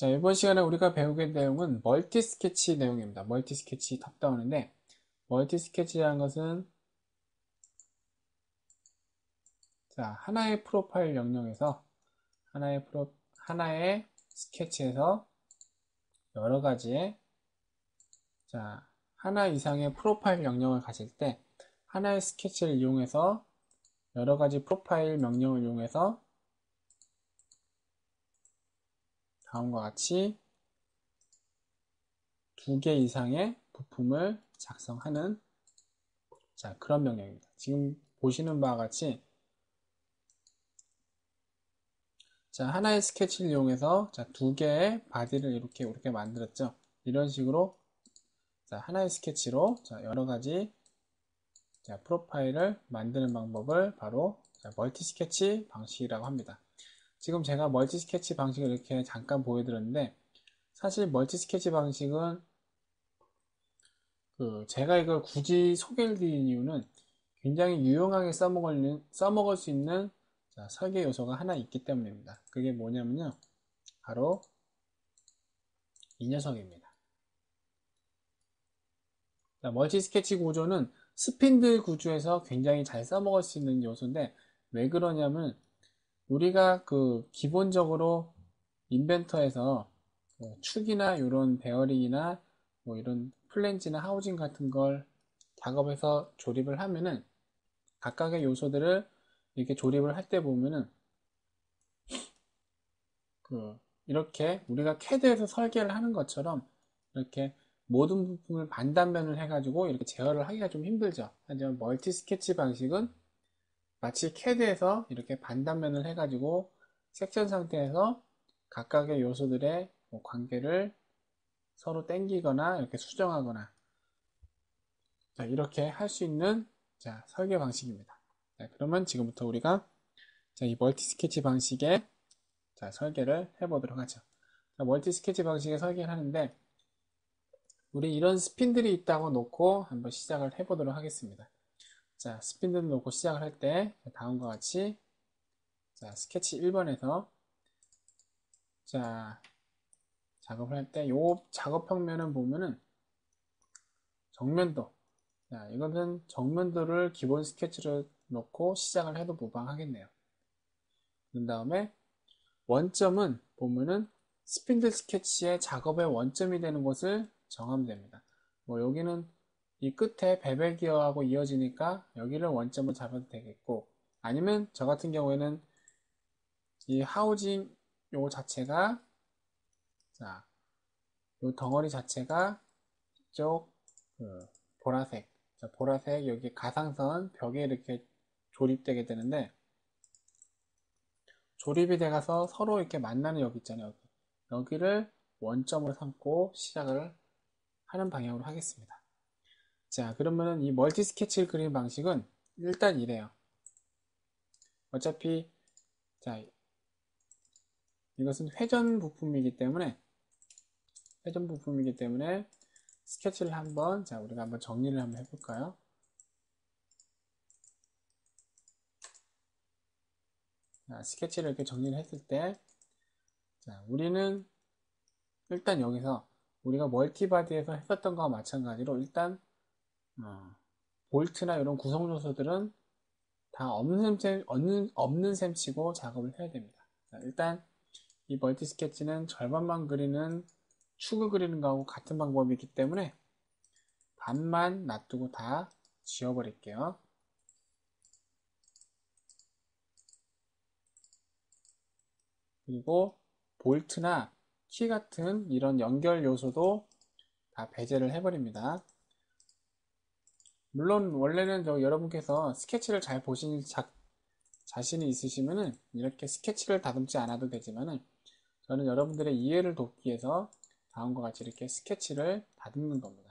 자, 이번 시간에 우리가 배우게 될 내용은 멀티 스케치 내용입니다. 멀티 스케치 탑다운인데, 멀티 스케치라는 것은 자, 하나의 프로파일 영역에서 하나의 프로 하나의 스케치에서 여러 가지의 자, 하나 이상의 프로파일 영역을 가질 때 하나의 스케치를 이용해서 여러 가지 프로파일 명령을 이용해서 다음과 같이 두 개 이상의 부품을 작성하는 자 그런 명령입니다. 지금 보시는 바와 같이 자 하나의 스케치를 이용해서 자두 개의 바디를 이렇게 이렇게 만들었죠. 이런 식으로 자 하나의 스케치로 자 여러 가지 자 프로파일을 만드는 방법을 바로 자, 멀티 스케치 방식이라고 합니다. 지금 제가 멀티 스케치 방식을 이렇게 잠깐 보여드렸는데 사실 멀티 스케치 방식은 그 제가 이걸 굳이 소개를 드린 이유는 굉장히 유용하게 써먹을, 써먹을 수 있는 자, 설계 요소가 하나 있기 때문입니다. 그게 뭐냐면요. 바로 이 녀석입니다. 자, 멀티 스케치 구조는 스핀들 구조에서 굉장히 잘 써먹을 수 있는 요소인데 왜 그러냐면 우리가 그 기본적으로 인벤터에서 뭐 축이나 이런 베어링이나 뭐 이런 플랜지나 하우징 같은 걸 작업해서 조립을 하면은 각각의 요소들을 이렇게 조립을 할 때 보면은 그 이렇게 우리가 캐드에서 설계를 하는 것처럼 이렇게 모든 부품을 반단면을 해가지고 이렇게 제어를 하기가 좀 힘들죠. 하지만 멀티 스케치 방식은 마치 캐드에서 이렇게 반단면을 해가지고 섹션 상태에서 각각의 요소들의 뭐 관계를 서로 땡기거나 이렇게 수정하거나 자, 이렇게 할 수 있는 자, 설계 방식입니다. 자, 그러면 지금부터 우리가 자, 이 멀티 스케치 방식의 자, 설계를 해보도록 하죠. 자, 멀티 스케치 방식의 설계를 하는데 우리 이런 스핀들이 있다고 놓고 한번 시작을 해보도록 하겠습니다. 자, 스핀들 놓고 시작을 할 때 다음과 같이 자, 스케치 1번에서 자, 작업을 할 때 요 작업 평면은 보면은 정면도 자, 이것은 정면도를 기본 스케치로 놓고 시작을 해도 무방하겠네요. 그 다음에 원점은 보면은 스핀들 스케치의 작업의 원점이 되는 곳을 정하면 됩니다. 뭐 여기는 이 끝에 베벨 기어하고 이어지니까 여기를 원점으로 잡아도 되겠고 아니면 저 같은 경우에는 이 하우징 요 자체가 자, 요 덩어리 자체가 이쪽 그 보라색 자, 보라색 여기 가상선 벽에 이렇게 조립되게 되는데 조립이 돼가서 서로 이렇게 만나는 여기 있잖아요 여기. 여기를 원점으로 삼고 시작을 하는 방향으로 하겠습니다 자, 그러면은 이 멀티 스케치를 그리는 방식은 일단 이래요. 어차피, 자, 이것은 회전 부품이기 때문에, 회전 부품이기 때문에 스케치를 한번, 자, 우리가 한번 정리를 한번 해볼까요? 자, 스케치를 이렇게 정리를 했을 때, 자, 우리는 일단 여기서 우리가 멀티바디에서 했었던 거와 마찬가지로 일단 어, 볼트나 이런 구성 요소들은 다 없는 셈, 없는, 없는 셈 치고 작업을 해야 됩니다. 자, 일단 이 멀티 스케치는 절반만 그리는 축을 그리는 거하고 같은 방법이기 때문에 반만 놔두고 다 지워버릴게요. 그리고 볼트나 키 같은 이런 연결 요소도 다 배제를 해버립니다. 물론 원래는 저 여러분께서 스케치를 잘 보신 자, 자신이 있으시면은 이렇게 스케치를 다듬지 않아도 되지만은 저는 여러분들의 이해를 돕기 위해서 다음과 같이 이렇게 스케치를 다듬는 겁니다.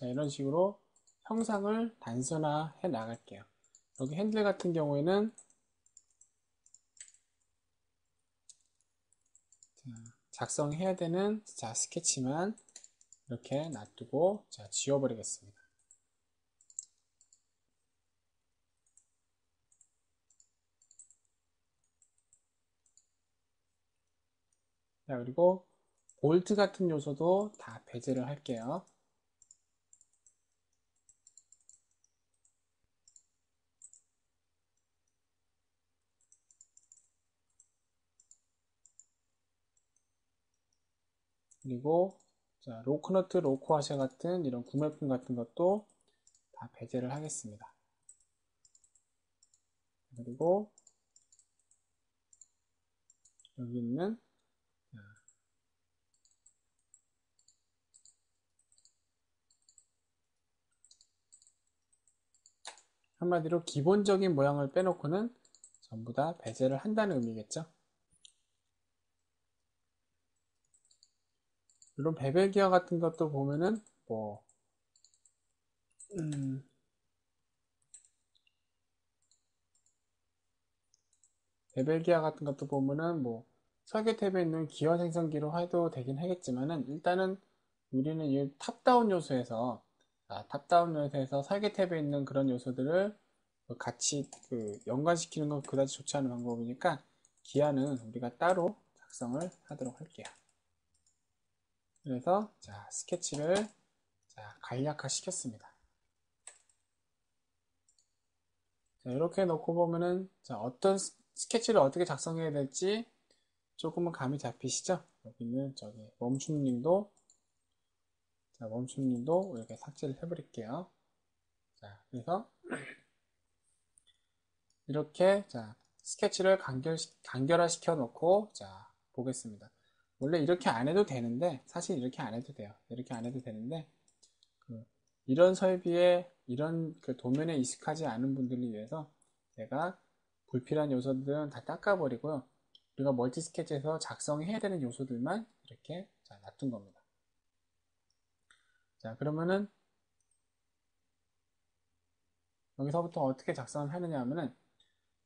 자, 이런 식으로 형상을 단순화해 나갈게요. 여기 핸들 같은 경우에는 자, 작성해야 되는 자, 스케치만 이렇게 놔두고 자, 지워버리겠습니다. 자, 그리고 볼트 같은 요소도 다 배제를 할게요. 그리고 자, 로크너트, 로크와셔 같은 이런 구매품 같은 것도 다 배제를 하겠습니다. 그리고 여기 있는 한마디로 기본적인 모양을 빼놓고는 전부 다 배제를 한다는 의미겠죠. 물론 베벨 기어 같은 것도 보면은 뭐 음, 베벨 기어 같은 것도 보면은 뭐 설계 탭에 있는 기어 생성기로 해도 되긴 하겠지만은 일단은 우리는 이 탑다운 요소에서 아, 탑다운 요소에서 설계 탭에 있는 그런 요소들을 같이 그 연관시키는 건 그다지 좋지 않은 방법이니까 기아는 우리가 따로 작성을 하도록 할게요. 그래서 자 스케치를 자, 간략화 시켰습니다. 자, 이렇게 놓고 보면은 자, 어떤 스케치를 어떻게 작성해야 될지 조금은 감이 잡히시죠? 여기는 저기 멈춤님도 자 멈춤님도 이렇게 삭제를 해버릴게요. 자 그래서 이렇게 자 스케치를 간결 간결화 시켜 놓고 자 보겠습니다. 원래 이렇게 안 해도 되는데 사실 이렇게 안 해도 돼요. 이렇게 안 해도 되는데 그 이런 설비에 이런 그 도면에 익숙하지 않은 분들을 위해서 제가 불필요한 요소들은 다 닦아버리고요. 우리가 멀티 스케치에서 작성해야 되는 요소들만 이렇게 자, 놔둔 겁니다. 자 그러면은 여기서부터 어떻게 작성을 하느냐 하면은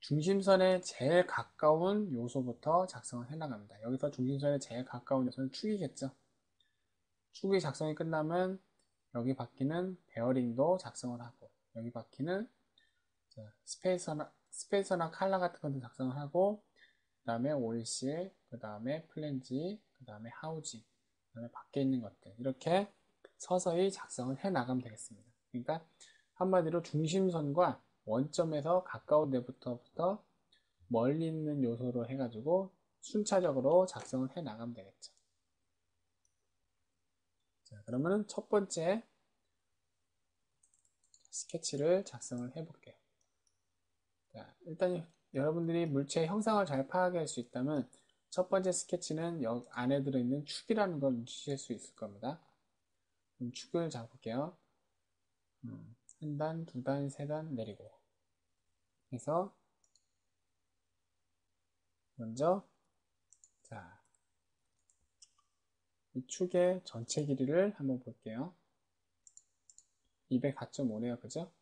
중심선에 제일 가까운 요소부터 작성을 해나갑니다. 여기서 중심선에 제일 가까운 요소는 축이겠죠. 축이 작성이 끝나면 여기 바퀴는 베어링도 작성을 하고 여기 바퀴는 스페이서나, 스페이서나 칼라 같은 것도 작성을 하고 그 다음에 올실, 그 다음에 플랜지, 그 다음에 하우지, 그 다음에 밖에 있는 것들 이렇게 서서히 작성을 해 나가면 되겠습니다. 그러니까 한마디로 중심선과 원점에서 가까운 데부터부터 멀리 있는 요소로 해가지고 순차적으로 작성을 해 나가면 되겠죠. 자, 그러면 첫 번째 스케치를 작성을 해 볼게요. 자, 일단 여러분들이 물체의 형상을 잘 파악할 수 있다면 첫 번째 스케치는 여 안에 들어있는 축이라는 걸 눈치챌 수 있을 겁니다. 축을 잡을게요. 음. 한 단, 두 단, 세 단 내리고 해서 먼저 자, 이 축의 전체 길이를 한번 볼게요. 204.5네요. 그죠?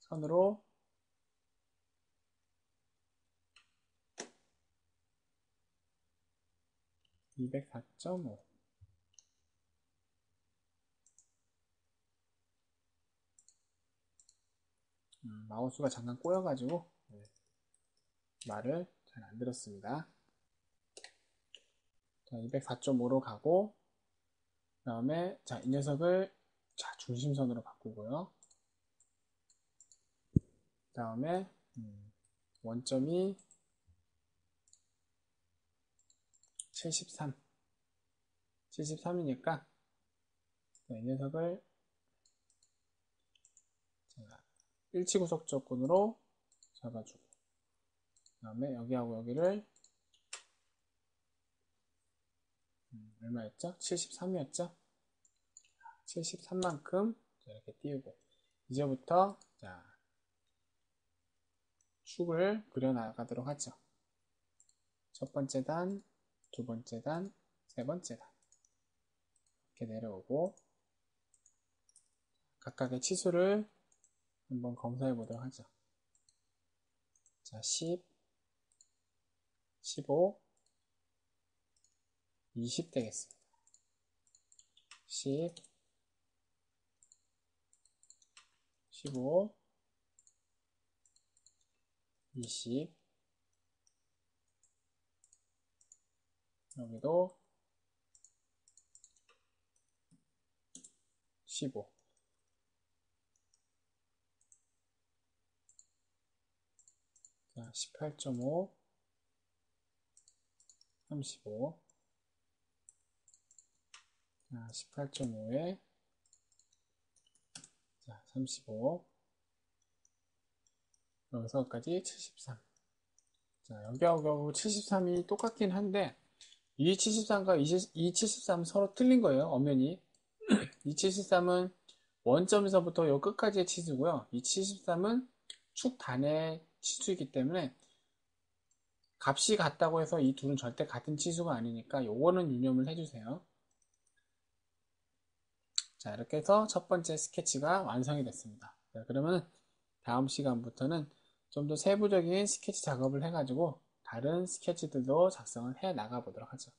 선으로 (204.5) 음, 마우스가 잠깐 꼬여가지고 네. 말을 잘 안 들었습니다. 자, 204.5로 가고 그 다음에 자, 이 녀석을 자, 중심선으로 바꾸고요. 그 다음에 음, 원점이 73 73이니까 이 녀석을 일치구속 조건으로 잡아주고 그 다음에 여기하고 여기를 음, 얼마였죠? 73이었죠? 73만큼 이렇게 띄우고 이제부터 자 축을 그려나가도록 하죠. 첫 번째 단, 두 번째 단, 세 번째 단 이렇게 내려오고 각각의 치수를 한번 검사해 보도록 하죠. 자, 10, 15, 20 되겠습니다. 10, 15, 20, 여기도 15. 자, 18.5, 35. 자, 18.5에 자, 35. 여기서까지 73. 자, 여기하고 73이 똑같긴 한데, 이 73과 이 73은 서로 틀린 거예요, 엄연히. 이 73은 원점에서부터 요 끝까지의 치수고요. 이 73은 축 단의 치수이기 때문에 값이 같다고 해서 이 둘은 절대 같은 치수가 아니니까 요거는 유념을 해주세요. 자, 이렇게 해서 첫 번째 스케치가 완성이 됐습니다. 자, 그러면 다음 시간부터는 좀 더 세부적인 스케치 작업을 해가지고 다른 스케치들도 작성을 해 나가 보도록 하죠.